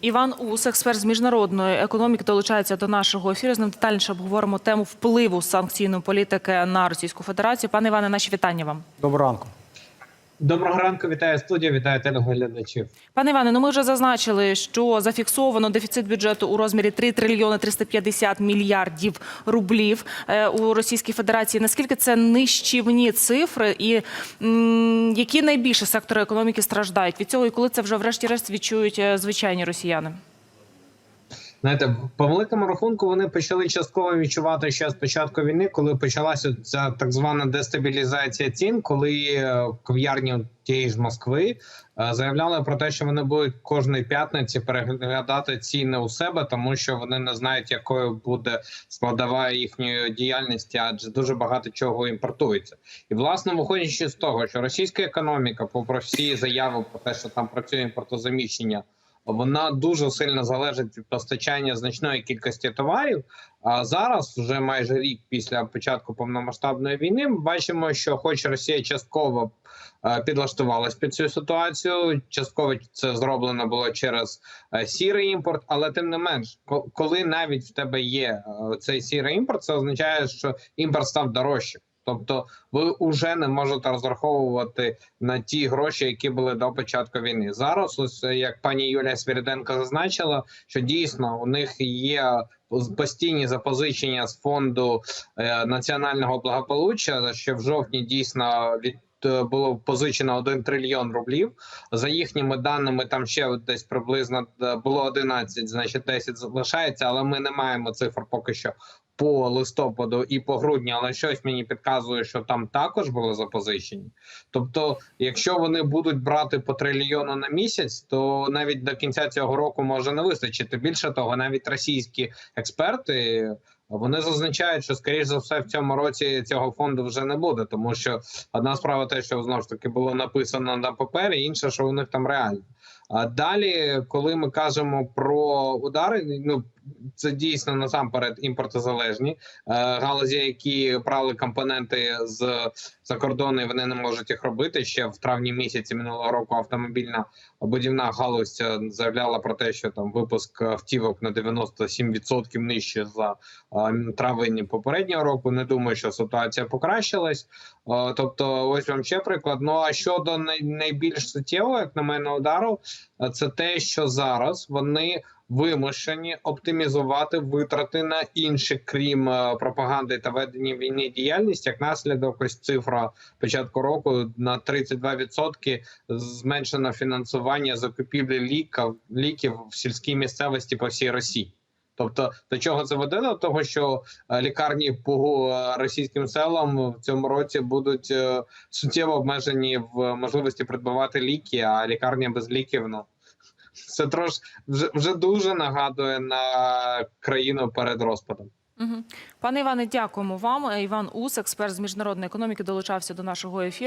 Іван Ус, експерт з міжнародної економіки, долучається до нашого ефіру. З ним детальніше обговоримо тему впливу санкційної політики на Російську Федерацію. Пане Іване, наші вітання вам. Доброго ранку. Доброго ранку, вітаю студія, вітаю телеглядачів. Пане Іване, ну ми вже зазначили, що зафіксовано дефіцит бюджету у розмірі 3 трильйони 350 мільярдів рублів е, у Російській Федерації. Наскільки це нищівні цифри, і які найбільше сектори економіки страждають від цього, і коли це вже врешті-решт відчують е, звичайні росіяни? Знаєте, по великому рахунку вони почали частково відчувати ще з початку війни, коли почалася ця так звана дестабілізація цін, коли е, кав'ярні тієї ж Москви е, заявляли про те, що вони будуть кожної п'ятниці переглядати ціни у себе, тому що вони не знають, якою буде складова їхньої діяльності, адже дуже багато чого імпортується. І власне виходячи з того, що російська економіка, попри всі заяви про те, що там працює імпортозаміщення. Вона дуже сильно залежить від постачання значної кількості товарів. А зараз, вже майже рік після початку повномасштабної війни, ми бачимо, що, хоч Росія частково е, підлаштувалась під цю ситуацію, частково це зроблено було через е, сірий імпорт, але тим не менш, коли навіть в тебе є е, цей сірий імпорт, це означає, що імпорт став дорожчим. Тобто, ви вже не можете розраховувати на ті гроші, які були до початку війни. Зараз, ось е, як пані Юлія Свіриденко зазначила, що дійсно у них є постійні запозичення з фонду е, національного благополуччя. що в жовтні дійсно від було позичено 1 трильйон рублів. За їхніми даними, там ще десь приблизно е, було 11, значить 10 залишається, але ми не маємо цифр поки що по листопаду і по грудню, але щось мені підказує, що там також були запозичені. Тобто, якщо вони будуть брати по трильйону на місяць, то навіть до кінця цього року може не вистачити. Більше того, навіть російські експерти. Вони зазначають, що скоріш за все в цьому році цього фонду вже не буде, тому що одна справа те, що знову ж таки було написано на папері, інша, що у них там реально. А далі, коли ми кажемо про удари, ну це дійсно насамперед імпортозалежні е, галузі, які брали компоненти з за кордону, і вони не можуть їх робити. Ще в травні місяці минулого року автомобільна будівна галузь е, заявляла про те, що там випуск автівок на 97% нижче за е, травень попереднього року. Не думаю, що ситуація покращилась. Е, Тобто, ось вам ще приклад. Ну а щодо най- найбільш суттєвого, як на мене, удару, це те, що зараз вони вимушені оптимізувати витрати на інші, крім е, пропаганди та ведення війни діяльність. Як наслідок, ось цифра початку року на 32% зменшено фінансування закупівлі ліків, ліків в сільській місцевості по всій Росії. Тобто до чого це веде? До того, що е, лікарні по е, російським селам в цьому році будуть е, суттєво обмежені в можливості придбавати ліки, а лікарня без ліків ну це трош вже, вже дуже нагадує на країну перед розпадом. Угу. Пане Іване, дякуємо вам. Іван Ус, експерт з міжнародної економіки, долучався до нашого ефіру.